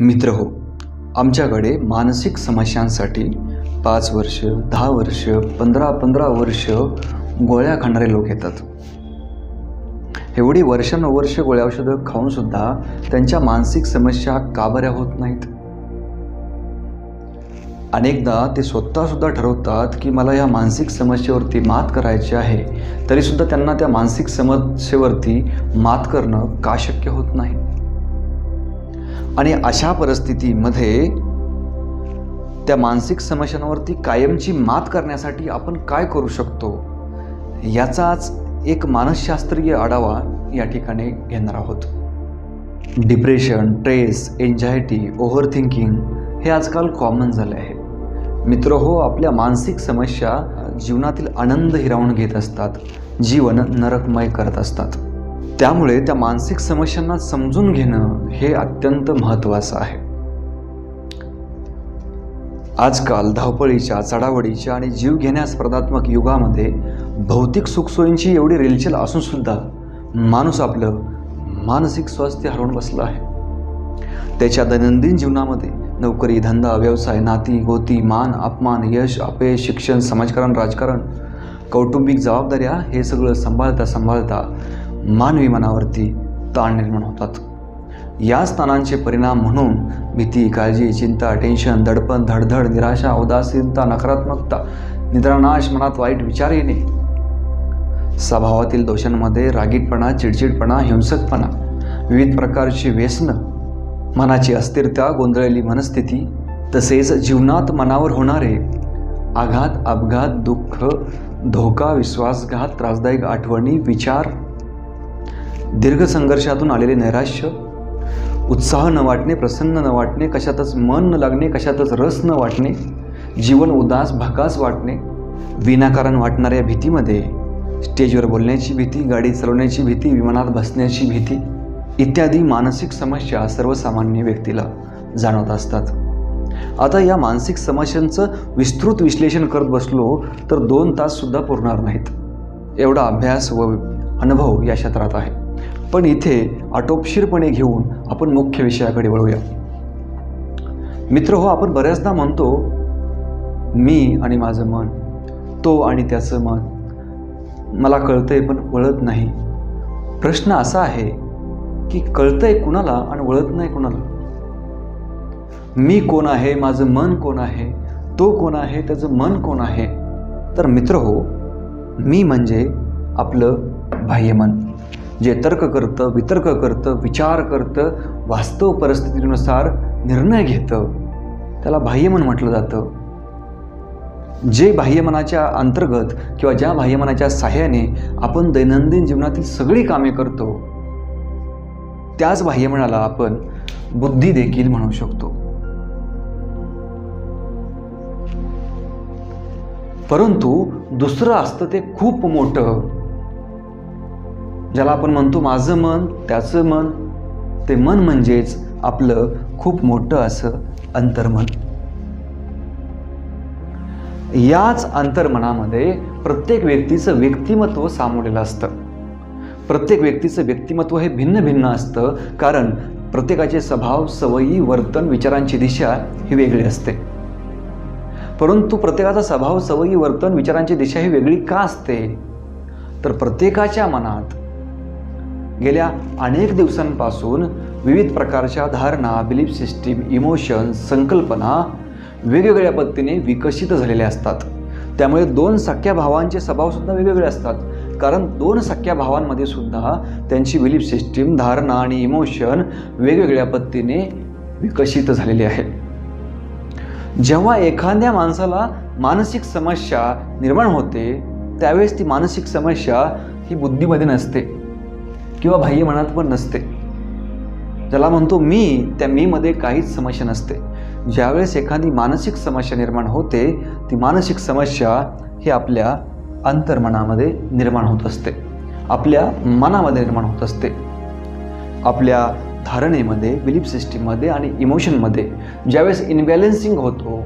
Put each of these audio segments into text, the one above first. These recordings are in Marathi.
मित्र हो आमच्याकडे मानसिक समस्यांसाठी पाच वर्ष दहा वर्ष पंधरा पंधरा वर्ष गोळ्या खाणारे लोक येतात. एवढी वर्षानुवर्ष गोळ्या औषधं खाऊनसुद्धा त्यांच्या मानसिक समस्या का बऱ्या होत नाहीत. अनेकदा ते स्वतःसुद्धा ठरवतात की मला या मानसिक समस्येवरती मात करायची आहे तरीसुद्धा त्यांना त्या मानसिक समस्येवरती मात करणं का शक्य होत नाही? आणि अशा परिस्थितीमध्ये त्या मानसिक समस्यांवरती कायमची मात करण्यासाठी आपण काय करू शकतो याचाच एक मानसशास्त्रीय आढावा या ठिकाणी घेणार आहोत. Depression stress anxiety over thinking हे आजकाल कॉमन झाले आहे. मित्र हो आपल्या मानसिक समस्या जीवनातील आनंद हिरावून घेत असतात जीवन नरकमय करत असतात. त्यामुळे त्या मानसिक समस्यांना समजून घेणं हे अत्यंत महत्त्वाचं आहे. आजकाल धावपळीच्या चढावडीच्या आणि जीव घेण्या स्पर्धात्मक युगामध्ये भौतिक सुखसोयींची एवढी रेलचेल असून सुद्धा माणूस आपलं मानसिक स्वास्थ्य हरवून बसलं आहे. त्याच्या दैनंदिन जीवनामध्ये नोकरी धंदा व्यवसाय नाती गोती मान अपमान यश अपयश शिक्षण समाजकारण राजकारण कौटुंबिक जबाबदाऱ्या हे सगळं सांभाळता सांभाळता मानवी मनावरती ताण निर्माण होतात. या स्थानांचे परिणाम म्हणून भीती काळजी चिंता टेन्शन दडपण धडधड निराशा उदासीनता नकारात्मकता निद्रानाश मनात वाईट विचार येणे स्वभावातील दोषांमध्ये रागीटपणा चिडचिडपणा हिंसकपणा विविध प्रकारची व्यसनं मनाची अस्थिरता गोंधळलेली मनस्थिती तसेच जीवनात मनावर होणारे आघात अपघात दुःख धोका विश्वासघात त्रासदायक आठवणी विचार दीर्घ संघर्षातून आलेले नैराश्य उत्साह न वाटणे प्रसन्न न वाटणे कशातच मन न लागणे कशातच रस न वाटणे जीवन उदास भकास वाटणे विनाकारण वाटणाऱ्या भीतीमध्ये स्टेजवर बोलण्याची भीती गाडी चालवण्याची भीती विमानात बसण्याची भीती इत्यादी मानसिक समस्या सर्वसामान्य व्यक्तीला जाणवत असतात. आता या मानसिक समस्यांचं विस्तृत विश्लेषण करत बसलो तर दोन ताससुद्धा पुरणार नाहीत. एवढा अभ्यास व अनुभव या क्षेत्रात आहे. पण इथे आटोपशीरपणे घेऊन आपण मुख्य विषयाकडे वळूया. मित्र हो आपण बऱ्याचदा म्हणतो मी आणि माझं मन तो आणि त्याचं मन. मला कळतंय पण वळत नाही. प्रश्न असा आहे की कळतंय कुणाला आणि वळत नाही कुणाला? मी कोण आहे माझं मन कोण आहे तो कोण आहे त्याचं मन कोण आहे? तर मित्र हो मी म्हणजे आपलं बाह्यमन. जे तर्क करतं वितर्क करतं विचार करतं वास्तव परिस्थितीनुसार निर्णय घेतं त्याला बाह्यमन म्हटलं जातं. जे बाह्यमनाच्या अंतर्गत किंवा ज्या बाह्यमनाच्या साह्याने आपण दैनंदिन जीवनातील सगळी कामे करतो त्याच बाह्यमनाला आपण बुद्धी देखील म्हणू शकतो. परंतु दुसरं असतं ते खूप मोठं. ज्याला आपण म्हणतो माझं मन त्याचं मन ते मन म्हणजेच आपलं खूप मोठं असं अंतर्मन. याच अंतर्मनामध्ये प्रत्येक व्यक्तीचं व्यक्तिमत्व सामावलेलं असतं. प्रत्येक व्यक्तीचं व्यक्तिमत्व हे भिन्न भिन्न असतं कारण प्रत्येकाचे स्वभाव सवयी वर्तन विचारांची दिशा ही वेगळी असते. परंतु प्रत्येकाचा स्वभाव सवयी वर्तन विचारांची दिशा ही वेगळी का असते? तर प्रत्येकाच्या मनात गेल्या अनेक दिवसांपासून विविध प्रकारच्या धारणा बिलीफ सिस्टीम इमोशन संकल्पना वेगवेगळ्या पद्धतीने विकसित झालेल्या असतात. त्यामुळे दोन सख्या भावांचे स्वभावसुद्धा वेगवेगळे असतात. कारण दोन सख्या भावांमध्ये सुद्धा त्यांची बिलीफ सिस्टीम धारणा आणि इमोशन वेगवेगळ्या पद्धतीने विकसित झालेली आहे. जेव्हा एखाद्या माणसाला मानसिक समस्या निर्माण होते त्यावेळेस ती मानसिक समस्या ही बुद्धीमध्ये नसते. किंवा बाह्य मनात पण नसते. ज्याला म्हणतो मी त्या मीमध्ये काहीच समस्या नसते. ज्यावेळेस एखादी मानसिक समस्या निर्माण होते ती मानसिक समस्या ही आपल्या अंतर्मनामध्ये निर्माण होत असते. आपल्या मनामध्ये निर्माण होत असते. आपल्या धारणेमध्ये बिलीफ सिस्टीममध्ये आणि इमोशनमध्ये ज्यावेळेस इनबॅलेन्सिंग होतो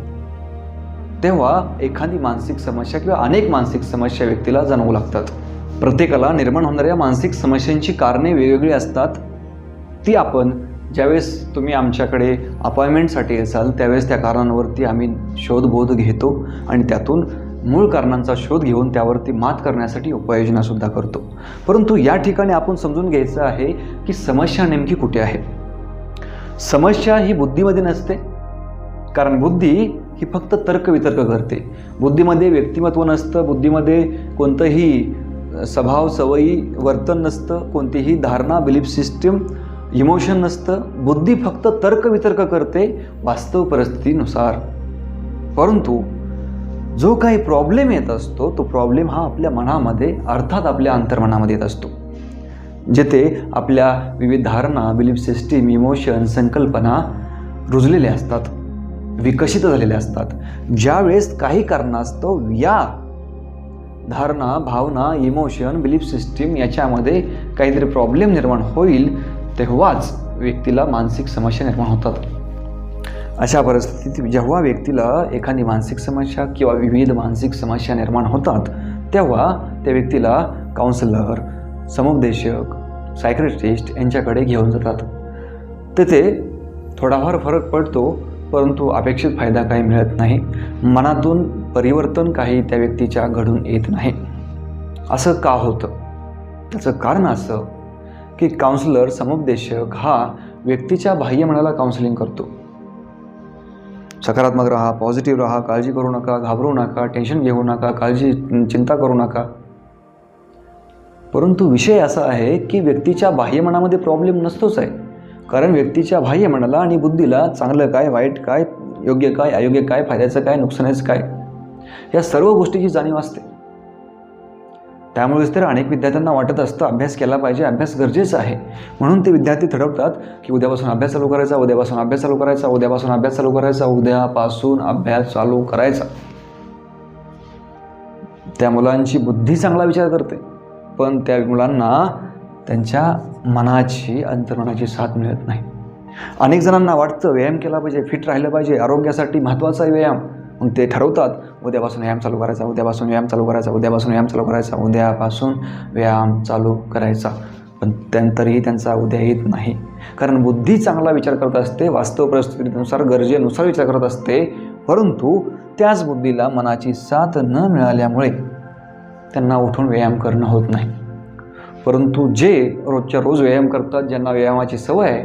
तेव्हा एखादी मानसिक समस्या किंवा अनेक मानसिक समस्या व्यक्तीला जाणवू लागतात. प्रत्येकाला निर्माण होणाऱ्या मानसिक समस्यांची कारणे वेगवेगळी असतात. ती आपण ज्यावेळेस तुम्ही आमच्याकडे अपॉइंटमेंटसाठी असाल त्यावेळेस त्या कारणांवरती आम्ही शोधबोध घेतो आणि त्यातून मूळ कारणांचा शोध घेऊन त्यावरती मात करण्यासाठी उपाययोजनासुद्धा करतो. परंतु या ठिकाणी आपण समजून घ्यायचं आहे की समस्या नेमकी कुठे आहे? समस्या ही बुद्धीमध्ये नसते. कारण बुद्धी ही फक्त तर्कवितर्क करते. बुद्धीमध्ये व्यक्तिमत्व नसतं. बुद्धीमध्ये कोणतंही स्वभाव सवयी वर्तन नसतं कोणतीही धारणा बिलीफ सिस्टीम इमोशन नसतं. बुद्धी फक्त तर्कवितर्क करते वास्तव परिस्थितीनुसार. परंतु जो काही प्रॉब्लेम येत असतो तो प्रॉब्लेम हा आपल्या मनामध्ये अर्थात आपल्या अंतर्मनामध्ये येत असतो. जेथे आपल्या विविध धारणा बिलीफ सिस्टीम इमोशन संकल्पना रुजलेल्या असतात विकसित झालेल्या असतात. ज्यावेळेस काही कारणास्तव या धारणा भावना इमोशन बिलीफ सिस्टीम याच्यामध्ये काहीतरी प्रॉब्लेम निर्माण होईल तेव्हाच व्यक्तीला मानसिक समस्या निर्माण होतात. अशा परिस्थितीत जेव्हा व्यक्तीला एखादी मानसिक समस्या किंवा विविध मानसिक समस्या निर्माण होतात तेव्हा त्या व्यक्तीला काउन्सिलर समुपदेशक सायक्रेटिस्ट यांच्याकडे घेऊन जातात. तेथे थोडाफार फरक पडतो परंतु अपेक्षित फायदा काही मिळत नाही. मनातून परिवर्तन काही त्या व्यक्तीच्या घडून येत नाही. असं का होतं? त्याचं कारण असं की काउन्सिलर समुपदेशक हा व्यक्तीच्या बाह्य मनाला काउन्सिलिंग करतो. सकारात्मक राहा पॉझिटिव्ह राहा काळजी करू नका घाबरू नका टेन्शन घेऊ नका काळजी चिंता करू नका. परंतु विषय असा आहे की व्यक्तीच्या बाह्यमनामध्ये प्रॉब्लेम नसतोच आहे. कारण व्यक्तीच्या बाह्यमनाला आणि बुद्धीला चांगलं काय वाईट काय योग्य काय अयोग्य काय फायद्याचं काय नुकसानाचं काय या सर्व गोष्टीची जाणीव असते. त्यामुळेच तर अनेक विद्यार्थ्यांना वाटत असतं अभ्यास केला पाहिजे अभ्यास गरजेचा आहे. म्हणून ते विद्यार्थी ठरवतात की उद्यापासून अभ्यास चालू करायचा उद्यापासून अभ्यास चालू करायचा उद्यापासून अभ्यास चालू करायचा उद्यापासून अभ्यास चालू करायचा. त्या मुलांची बुद्धी चांगला विचार करते पण त्या मुलांना त्यांच्या मनाची अंतर्मनाची साथ मिळत नाही. अनेक जणांना वाटतं व्यायाम केला पाहिजे फिट राहिलं पाहिजे आरोग्यासाठी महत्त्वाचा आहे व्यायाम. मग ते ठरवतात उद्यापासून व्यायाम चालू करायचा उद्यापासून व्यायाम चालू करायचा उद्यापासून व्यायाम चालू करायचा उद्यापासून व्यायाम चालू करायचा. पण त्यानंतरही त्यांचा उद्या येत नाही. कारण बुद्धी चांगला विचार करत असते वास्तव परिस्थितीनुसार गरजेनुसार विचार करत असते परंतु त्याच बुद्धीला मनाची साथ न मिळाल्यामुळे त्यांना उठून व्यायाम करणं होत नाही. परंतु जे रोजच्या रोज व्यायाम करतात ज्यांना व्यायामाची सवय आहे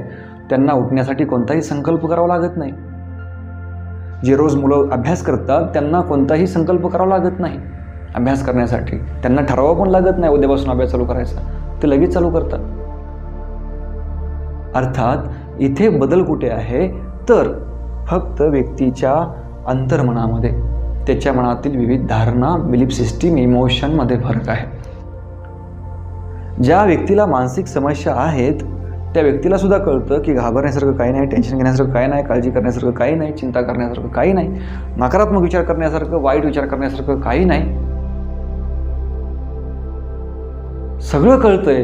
त्यांना उठण्यासाठी कोणताही संकल्प करावा लागत नाही. जे रोज मुलं अभ्यास करतात त्यांना कोणताही संकल्प करावा लागत नाही. अभ्यास करण्यासाठी. त्यांना ठरावा पण लागत नाही उद्यापासून अभ्यास चालू करायचा. ते लगेच चालू करतात. अर्थात इथे बदल कुठे आहे? तर फक्त व्यक्तीच्या अंतर्मनामध्ये. त्याच्या मनातील विविध धारणा बिलीफ सिस्टीम इमोशनमध्ये फरक आहे. ज्या व्यक्तीला मानसिक समस्या आहेत त्या व्यक्तीला सुद्धा कळतं की घाबरण्यासारखं काही नाही टेन्शन घेण्यासारखं काही नाही काळजी करण्यासारखं काही नाही चिंता करण्यासारखं काही नाही नकारात्मक विचार करण्यासारखं वाईट विचार करण्यासारखं काही नाही. सगळं कळतंय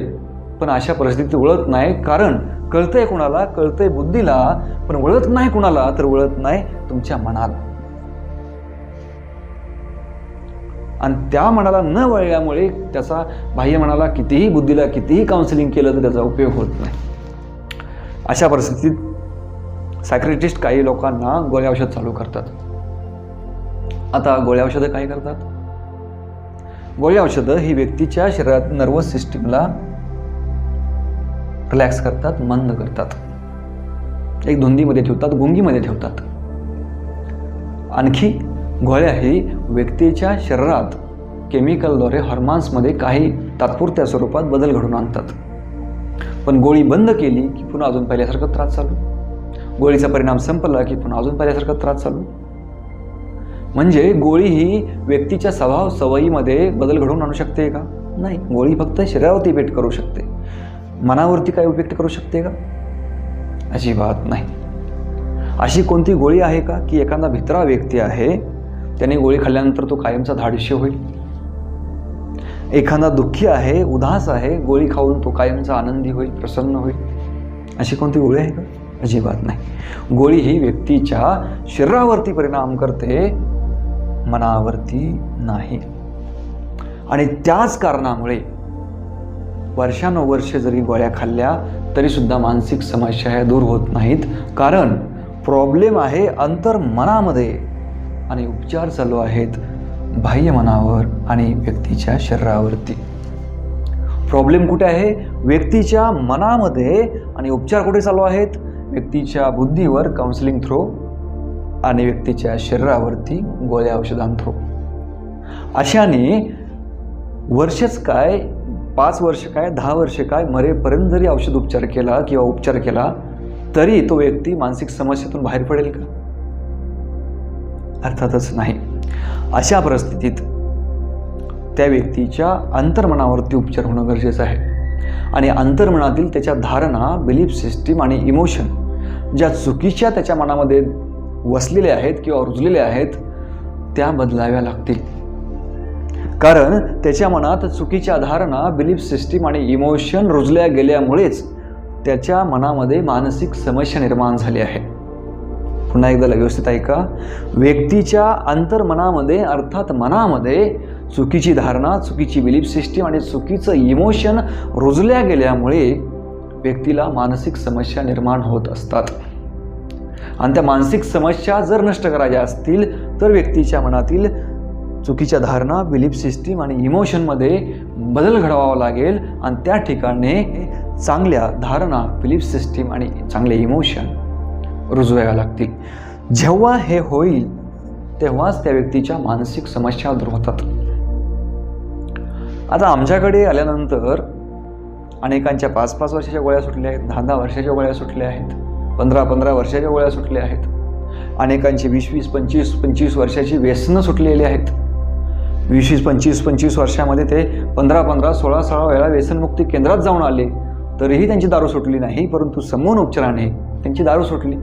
पण अशा परिस्थितीत वळत नाही. कारण कळतंय कुणाला? कळतंय बुद्धीला पण वळत नाही कुणाला तर वळत नाही तुमच्या मनाला. आणि त्या मनाला न वळल्यामुळे त्याचा बाह्य मनाला कितीही बुद्धीला कितीही काउन्सिलिंग केलं तर त्याचा उपयोग होत नाही. अशा परिस्थितीत सायक्रेटिस्ट काही लोकांना गोळ्या औषध चालू करतात. आता गोळ्या औषधं काय करतात? गोळ्या औषधं ही व्यक्तीच्या शरीरात नर्वस सिस्टीमला रिलॅक्स करतात मंद करतात. एक धुंदीमध्ये ठेवतात गुंगीमध्ये ठेवतात. आणखी गोळ्या ही व्यक्तीच्या शरीरात केमिकलद्वारे हॉर्मॉन्समध्ये काही तात्पुरत्या स्वरूपात बदल घडून आणतात. पण गोळी बंद केली की पुन्हा अजून पहिल्यासारखा त्रास चालू? गोळीचा परिणाम संपला की पुन्हा अजून पहिल्यासारखा त्रास चालू? म्हणजे गोळी ही व्यक्तीच्या स्वभाव सवयीमध्ये बदल घडवून आणू शकते का? नाही गोळी फक्त शरीरावरती इफेक्ट करू शकते. मनावरती काय इफेक्ट करू शकते का? अजिबात नाही. अशी कोणती गोळी आहे का की एखादा भित्रा व्यक्ती आहे त्याने गोळी खाल्ल्यानंतर तो कायमचा धाडशी होईल? एखादा दुःखी आहे उदास आहे गोळी खाऊन तो कायमचा आनंदी होईल प्रसन्न होईल अशी कोणती गोळी आहे का? अजिबात नाही. गोळी ही व्यक्तीच्या शरीरावरती परिणाम करते मनावरती नाही. आणि त्याच कारणामुळे वर्षानुवर्षे जरी गोळ्या खाल्ल्या तरीसुद्धा मानसिक समस्या ह्या दूर होत नाहीत. कारण प्रॉब्लेम आहे अंतर्मनामध्ये आणि उपचार चालू आहेत. बाह्य मनावर आणि व्यक्तीच्या शरीरावरती. प्रॉब्लेम कुठे आहे? व्यक्तीच्या मनामध्ये आणि उपचार कुठे चालू आहेत? व्यक्तीच्या बुद्धीवर काउन्सिलिंग थ्रो आणि व्यक्तीच्या शरीरावरती गोळ्या औषधां थ्रो अशाने वर्षच काय पाच वर्ष काय दहा वर्ष काय मरेपर्यंत जरी औषध उपचार केला किंवा उपचार केला तरी तो व्यक्ती मानसिक समस्येतून बाहेर पडेल का? अर्थातच नाही. अशा परिस्थितीत त्या व्यक्तीच्या अंतर्मनावरती उपचार होणं गरजेचं आहे. आणि अंतर्मनातील त्याच्या धारणा बिलीफ सिस्टीम आणि इमोशन ज्या चुकीच्या त्याच्या मनामध्ये वसलेल्या आहेत किंवा रुजलेल्या आहेत त्या बदलाव्या लागतील. कारण त्याच्या मनात चुकीच्या धारणा बिलीफ सिस्टीम आणि इमोशन रुजल्या गेल्यामुळेच त्याच्या मनामध्ये मानसिक समस्या निर्माण झाली आहे. पुन्हा एकदा व्यवस्थित ऐका. व्यक्तीच्या अंतर्मनामध्ये अर्थात मनामध्ये चुकीची धारणा चुकीची बिलीफ सिस्टीम आणि चुकीचं इमोशन रुजल्या गेल्यामुळे व्यक्तीला मानसिक समस्या निर्माण होत असतात. आणि त्या मानसिक समस्या जर नष्ट करायच्या असतील तर व्यक्तीच्या मनातील चुकीच्या धारणा बिलीफ सिस्टीम आणि इमोशनमध्ये बदल घडवावा लागेल. आणि त्या ठिकाणी चांगल्या धारणा बिलीफ सिस्टीम आणि चांगले इमोशन रुजवायला लागतील. जेव्हा हे होईल तेव्हाच त्या व्यक्तीच्या मानसिक समस्या दूर होतात. आता आमच्याकडे आल्यानंतर अनेकांच्या पाच पाच वर्षाच्या गोळ्या सुटल्या आहेत दहा दहा वर्षाच्या गोळ्या सुटल्या आहेत पंधरा पंधरा वर्षाच्या गोळ्या सुटल्या आहेत. अनेकांची वीस वीस पंचवीस पंचवीस वर्षाची व्यसनं सुटलेली आहेत. वीस वीस पंचवीस पंचवीस वर्षामध्ये ते पंधरा पंधरा सोळा सोळा वेळा व्यसनमुक्ती केंद्रात जाऊन आले तरीही त्यांची दारू सुटली नाही परंतु समून उपचाराने त्यांची दारू सुटली.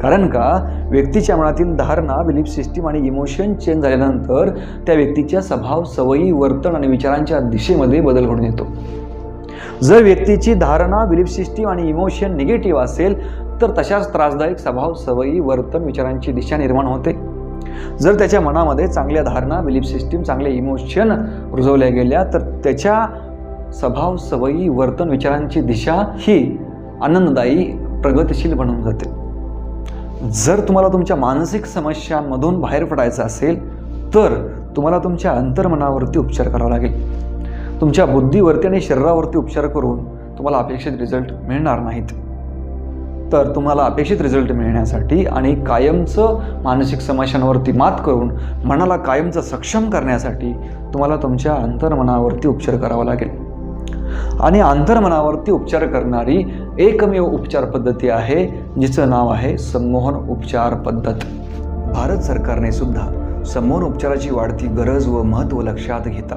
कारण का? व्यक्तीच्या मनातील धारणा बिलीफ सिस्टीम आणि इमोशन चेंज झाल्यानंतर त्या व्यक्तीच्या स्वभाव सवयी वर्तन आणि विचारांच्या दिशेमध्ये बदल घडून येतो. जर व्यक्तीची धारणा बिलीफ सिस्टीम आणि इमोशन निगेटिव्ह असेल तर तशाच त्रासदायक स्वभाव सवयी वर्तन विचारांची दिशा निर्माण होते. जर त्याच्या मनामध्ये चांगल्या धारणा बिलीफ सिस्टीम चांगले इमोशन रुजवल्या गेल्या तर त्याच्या स्वभाव सवयी वर्तन विचारांची दिशा ही आनंददायी प्रगतिशील बनून जाते. जर तुम्हाला तुमच्या मानसिक समस्यांमधून बाहेर पडायचं असेल तर तुम्हाला तुमच्या अंतर्मनावरती उपचार करावा लागेल. तुमच्या बुद्धीवरती आणि शरीरावरती उपचार करून तुम्हाला अपेक्षित रिझल्ट मिळणार नाहीत. तर तुम्हाला अपेक्षित रिझल्ट मिळण्यासाठी आणि कायमचं मानसिक समस्यांवरती मात करून मनाला कायमचं सक्षम करण्यासाठी तुम्हाला तुमच्या अंतर्मनावरती उपचार करावा लागेल. आणि अंतर्मनावरती उपचार करणारी एकमेव उपचार पद्धती आहे जिचं नाव आहे संमोहन उपचार पद्धत. भारत सरकारने सुद्धा संमोहन उपचाराची वाढती गरज व महत्त्व लक्षात घेता.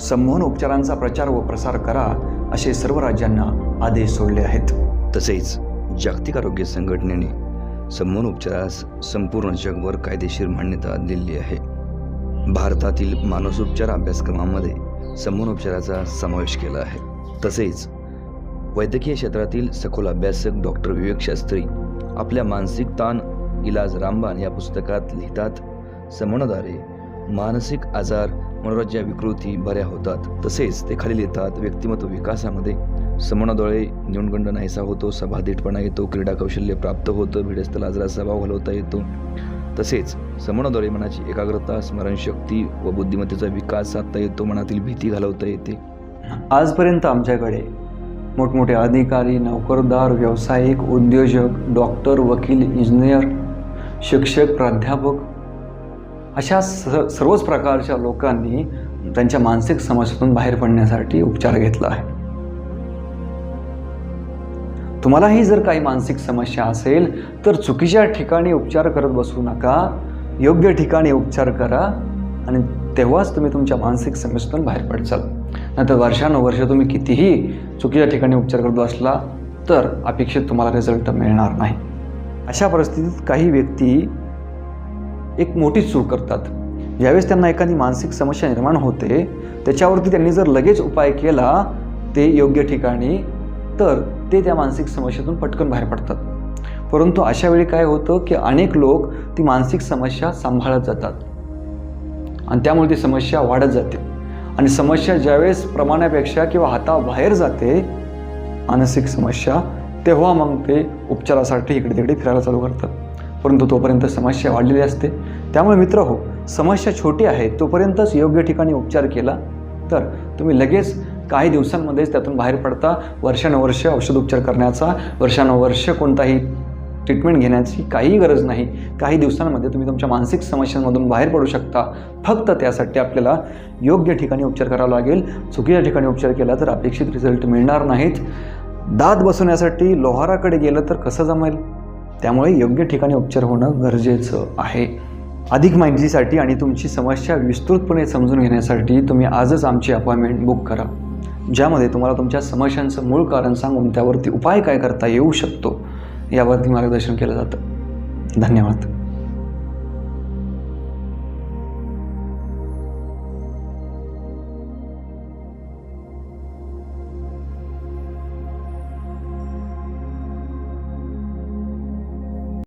संमोहन उपचारांचा प्रचार व प्रसार करा असे सर्व राज्यांना आदेश सोडले आहेत. तसेच जागतिक आरोग्य संघटनेने संमोहन उपचारास संपूर्ण जगभर कायदेशीर मान्यता दिलेली आहे. भारतातील मानसोपचार अभ्यासक्रमामध्ये संमोहन उपचाराचा समावेश केला आहे. तसेच वैद्यकीय क्षेत्रातील सखोल अभ्यासक डॉक्टर विवेक शास्त्री आपल्या मानसिक ताण इलाज रामबाण या पुस्तकात लिहितात समोनाद्वारे मानसिक आजार मनोरंजन विकृती बऱ्या होतात. तसेच ते खाली लिहितात व्यक्तिमत्व विकासामध्ये समोनाद्वारे न्यूनगंड नाहीसा होतो सभाधीटपणा येतो क्रीडा कौशल्य प्राप्त होतं भिडस्त लाजरा स्वभाव घालवता येतो. तसेच समोनाद्वारे मनाची एकाग्रता स्मरणशक्ती व बुद्धिमत्तेचा विकास साधता येतो मनातील भीती घालवता येते. आजपर्यंत आमच्याकडे मोठमोठे अधिकारी नोकरदार व्यावसायिक उद्योजक डॉक्टर वकील इंजिनियर शिक्षक प्राध्यापक अशा स सर्वच प्रकारच्या लोकांनी त्यांच्या मानसिक समस्येतून बाहेर पडण्यासाठी उपचार घेतला आहे. तुम्हालाही जर काही मानसिक समस्या असेल तर चुकीच्या ठिकाणी उपचार करत बसू नका योग्य ठिकाणी उपचार करा आणि तेव्हाच तुम्ही तुमच्या मानसिक समस्येतून बाहेर पडचाल. नाहीतर वर्षानुवर्ष तुम्ही कितीही चुकीच्या ठिकाणी उपचार करत असला तर अपेक्षित तुम्हाला रिझल्ट मिळणार नाही. अशा परिस्थितीत काही व्यक्ती एक मोठी चूक करतात. ज्यावेळेस त्यांना एखादी मानसिक समस्या निर्माण होते त्याच्यावरती त्यांनी जर लगेच उपाय केला ते योग्य ठिकाणी तर ते त्या मानसिक समस्येतून पटकन बाहेर पडतात. परंतु अशा वेळी काय होतं की अनेक लोक ती मानसिक समस्या सांभाळत जातात. आणि त्यामुळे ती समस्या वाढत जाते. आणि समस्या ज्यावेळेस प्रमाणापेक्षा किंवा हाताबाहेर जाते मानसिक समस्या तेव्हा मग ते उपचारासाठी इकडे तिकडे फिरायला चालू करतात. परंतु तोपर्यंत समस्या वाढलेली असते. त्यामुळे मित्र हो समस्या छोटी आहे तोपर्यंतच योग्य ठिकाणी उपचार केला तर तुम्ही लगेच काही दिवसांमध्येच त्यातून बाहेर पडता. वर्षानुवर्ष औषधोपचार करण्याचा वर्षानुवर्ष कोणताही ट्रीटमेंट घेण्याची काहीही गरज नाही. काही दिवसांमध्ये तुम्ही तुमच्या मानसिक समस्यांमधून बाहेर पडू शकता. फक्त त्यासाठी आपल्याला योग्य ठिकाणी उपचार करावा लागेल. चुकीच्या ठिकाणी उपचार केला तर अपेक्षित रिझल्ट मिळणार नाहीत. दात बसवण्यासाठी लोहाराकडे गेलं तर कसं जमेल? त्यामुळे योग्य ठिकाणी उपचार होणं गरजेचं आहे. अधिक माहितीसाठी आणि तुमची समस्या विस्तृतपणे समजून घेण्यासाठी तुम्ही आजच आमची अपॉइंटमेंट बुक करा. ज्यामध्ये तुम्हाला तुमच्या समस्यांचं मूळ कारण सांगून त्यावरती उपाय काय करता येऊ शकतो? यावरती मार्गदर्शन केलं जातं. धन्यवाद.